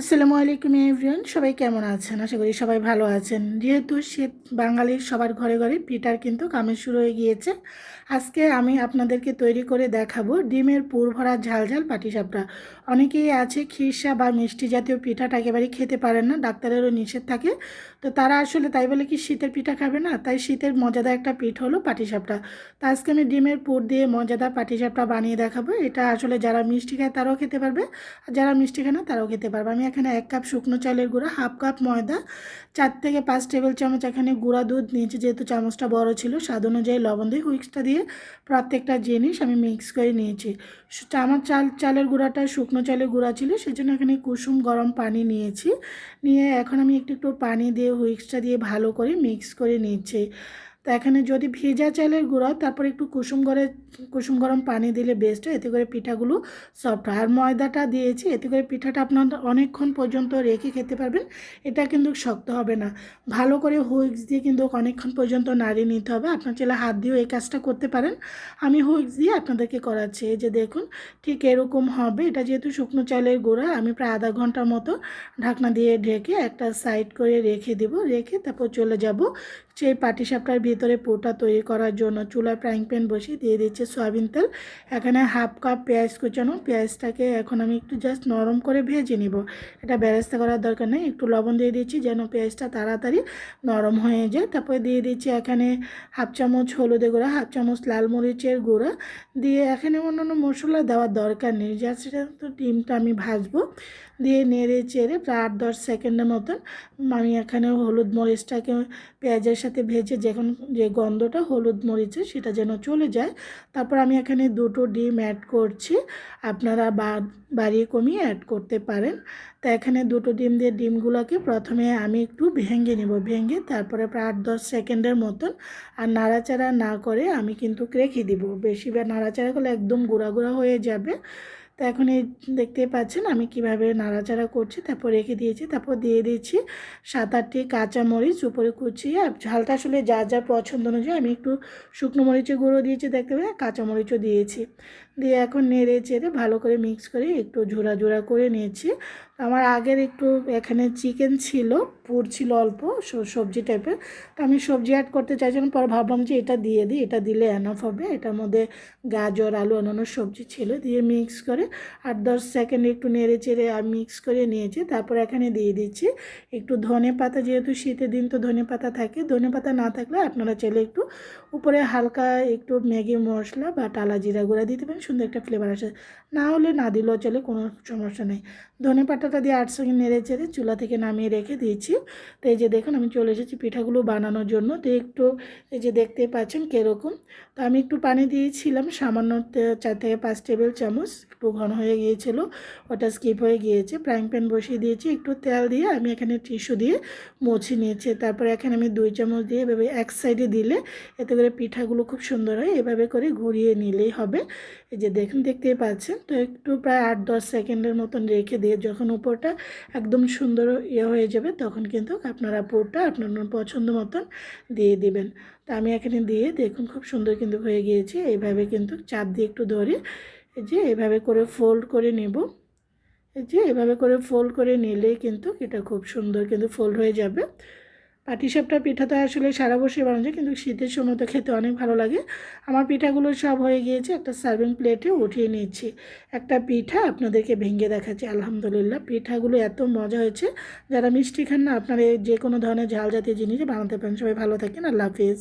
আসসালামু আলাইকুম এভরিওয়ান, সবাই কেমন আছেন? আশা করি সবাই ভালো আছেন। যেহেতু শীত বাঙালির সবার ঘরে ঘরে পিঠার কিন্তু কামে শুরু হয়ে গিয়েছে, আজকে আমি আপনাদেরকে তৈরি করে দেখাবো ডিমের পুর ভরা ঝাল ঝাল পাটিসাপটা অনেকেই আছে খিরসা বা মিষ্টি জাতীয় পিঠাটা একেবারেই খেতে পারেন না, ডাক্তারেরও নিষেধ থাকে। তো তারা আসলে তাই বলে কি শীতের পিঠা খাবে না? তাই শীতের মজাদার একটা পিঠ হলো পাটিসাপটা তো আজকে আমি ডিমের পুর দিয়ে মজাদার পাটিসাপটা বানিয়ে দেখাবো। এটা আসলে যারা মিষ্টি খায় তারাও খেতে পারবে, আর যারা মিষ্টি খায় না তারাও খেতে পারবে। আমি এখানে এক কাপ শুকনো চালের গুঁড়া, হাফ কাপ ময়দা, চার থেকে পাঁচ টেবিল চামচ এখানে গুঁড়া দুধ নিয়েছি, যেহেতু চামচটা বড় ছিল। স্বাদ অনুযায়ী লবণ দিয়ে হুইক্সটা দিয়ে প্রত্যেকটা জিনিস আমি মিক্স করে নিয়েছি। চামচ চাল, চালের গুঁড়াটা শুকনো চালের গুঁড়া ছিল, সেজন্য এখানে কুসুম গরম পানি নিয়েছি। নিয়ে এখন আমি একটু একটু পানি দিয়ে হুইক্সটা দিয়ে ভালো করে মিক্স করে নিচ্ছি। তো এখানে যদি ভেজা চালের গুঁড়া, তারপর একটু কুসুম গরে কুসুম গরম পানি দিলে বেস্ট হয়। এতে করে পিঠাগুলো সফট হয়। আর ময়দাটা দিয়েছি, এতে করে পিঠাটা আপনার অনেকক্ষণ পর্যন্ত রেখে খেতে পারবেন। এটা কিন্তু শক্ত হবে না। ভালো করে হুইক্স দিয়ে কিন্তু অনেকক্ষণ পর্যন্ত নাড়িয়ে নিতে হবে। আপনার চাইলে হাত দিয়েও এই কাজটা করতে পারেন। আমি হুইক্স দিয়ে আপনাদেরকে করাচ্ছি। যে দেখুন, ঠিক এরকম হবে। এটা যেহেতু শুকনো চালের গুঁড়া, আমি প্রায় আধা ঘণ্টার মতো ঢাকনা দিয়ে ঢেকে একটা সাইড করে রেখে দেব। রেখে তারপর চলে যাব সেই পাটিসাপটার ভিতরে পোটা তৈরি করার জন্য চুলায় ফ্রাইং প্যান বসিয়ে দিয়ে দিচ্ছে সয়াবিন তেল। এখানে হাফ কাপ পেঁয়াজ কুচানো। পেঁয়াজটাকে এখন আমি একটু জাস্ট নরম করে ভেজে নিব। এটা বেরেস্তা করার দরকার নেই। একটু লবণ দিয়ে দিচ্ছি যেন পেঁয়াজটা তাড়াতাড়ি নরম হয়ে যায়। তারপরে দিয়ে দিচ্ছি এখানে হাফ চামচ হলুদে গুঁড়া, হাফ চামচ লাল মরিচের গুঁড়া। দিয়ে এখানে অন্যান্য মশলা দেওয়ার দরকার নেই। জাস্ট সেটা তো ডিমটা আমি ভাজবো। দিয়ে নেড়ে চেড়ে প্রায় আট দশ সেকেন্ডের মতন আমি এখানে হলুদ মরিচটাকে পেঁয়াজের সাথে ভেজে যখন যে গন্ধটা হলুদ মরিচে সেটা যেন চলে যায়, তারপর আমি এখানে দুটো ডিম অ্যাড করছি। আপনারা বাড়িয়ে কমিয়ে অ্যাড করতে পারেন। তা এখানে দুটো ডিম দিয়ে ডিমগুলোকে প্রথমে আমি একটু ভেঙে নেব, ভেঙে তারপরে প্রায় আট দশ সেকেন্ডের মতন আর নাড়াচাড়া না করে আমি কিন্তু রেখে দিব। বেশি বা নাড়াচাড়া করলে একদম গুঁড়া গুঁড়া হয়ে যাবে। তো এখন এই দেখতেই পাচ্ছেন আমি কীভাবে নাড়াচাড়া করছি, তারপর রেখে দিয়েছি, তারপর দিয়ে দিয়েছি সাত আটটি কাঁচামরিচ, উপরে কুচিয়ে আর ঝালটা আসলে যা যা পছন্দ অনুযায়ী আমি একটু শুকনো মরিচের গুঁড়ো দিয়েছি, দেখতে পাবেন কাঁচামরিচও দিয়েছি। দিয়ে এখন নেড়ে চেড়ে ভালো করে মিক্স করে একটু ঝোড়া ঝোড়া করে নিয়েছি। আমার আগের একটু এখানে চিকেন ছিল, পুর ছিল অল্প সবজি টাইপের তো আমি সবজি অ্যাড করতে চাইছিলাম, পরে ভাবলাম যে এটা দিয়ে দিই, এটা দিলে এনাফ হবে। এটার মধ্যে গাজর, আলু অন্যান্য সবজি ছিল, দিয়ে মিক্স করে আট দশ সেকেন্ড একটু নেড়ে চেড়ে মিক্স করে নিয়েছি। তারপর এখানে দিয়ে দিচ্ছি একটু ধনে পাতা, যেহেতু শীতের দিন তো ধনে পাতা থাকে। ধনে পাতা না থাকলে আপনারা চাইলে একটু উপরে হালকা একটু ম্যাগি, মশলা বা টালা জিরা গুঁড়া দিতে পারেন, সুন্দর একটা ফ্লেভার আসে। না হলে না দিলেও চলে, কোনো সমস্যা নেই। ধনে পাতাটা দিয়ে আট সেকেন্ড নেড়ে চেড়ে চুলা থেকে নামিয়ে রেখে দিয়েছি। তো এই যে দেখুন, আমি চলে এসেছি পিঠাগুলো বানানোর জন্য। তো একটু এই যে দেখতে পাচ্ছেন কীরকম। তো আমি একটু পানি দিয়েছিলাম, সামান্য চার থেকে পাঁচ টেবিল চামচ, একটু ঘন হয়ে গিয়েছিল, ওটা স্কিপ হয়ে গিয়েছে। ফ্রাইং প্যান বসিয়ে দিয়েছি, একটু তেল দিয়ে আমি এখানে টিস্যু দিয়ে মুছে নিয়েছি। তারপরে এখানে আমি দুই চামচ দিয়ে এভাবে এক সাইডে দিলে এতে করে পিঠাগুলো খুব সুন্দর হয়, এভাবে করে ঘুরিয়ে নিলেই হবে। এই যে দেখুন, দেখতেই পাচ্ছেন। তো একটু প্রায় আট দশ সেকেন্ডের মতন রেখে দিয়ে যখন উপরটা একদম সুন্দর ইয়ে হয়ে যাবে, তখন কিন্তু আপনারা পুরটা আপনার পছন্দ মতন দিয়ে দিবেন। তো আমি এখানে দিয়ে দেখুন খুব সুন্দর কিন্তু হয়ে গিয়েছে, এইভাবে কিন্তু চাপ দিয়ে একটু ধরে এই যে এভাবে করে ফোল্ড করে নেব। এই যে এভাবে করে ফোল্ড করে নিলেই কিন্তু এটা খুব সুন্দর কিন্তু ফোল্ড হয়ে যাবে। পাটিসাপটা পিঠা তো আসলে সারা বসে বানানো যায়, কিন্তু শীতের সময় তো খেতে অনেক ভালো লাগে। আমার পিঠাগুলো সব হয়ে গিয়েছে, একটা সার্ভিং প্লেটে উঠিয়ে নিয়েছি। একটা পিঠা আপনাদেরকে ভেঙে দেখাচ্ছি, আলহামদুলিল্লাহ। পিঠাগুলো এত মজা হয়েছে, যারা মিষ্টি খান না, আপনারা যে কোনো ধরনের ঝাল জাতীয় জিনিস বানাতে পারেন। সবাই ভালো থাকেন, আল্লাহ হাফিজ।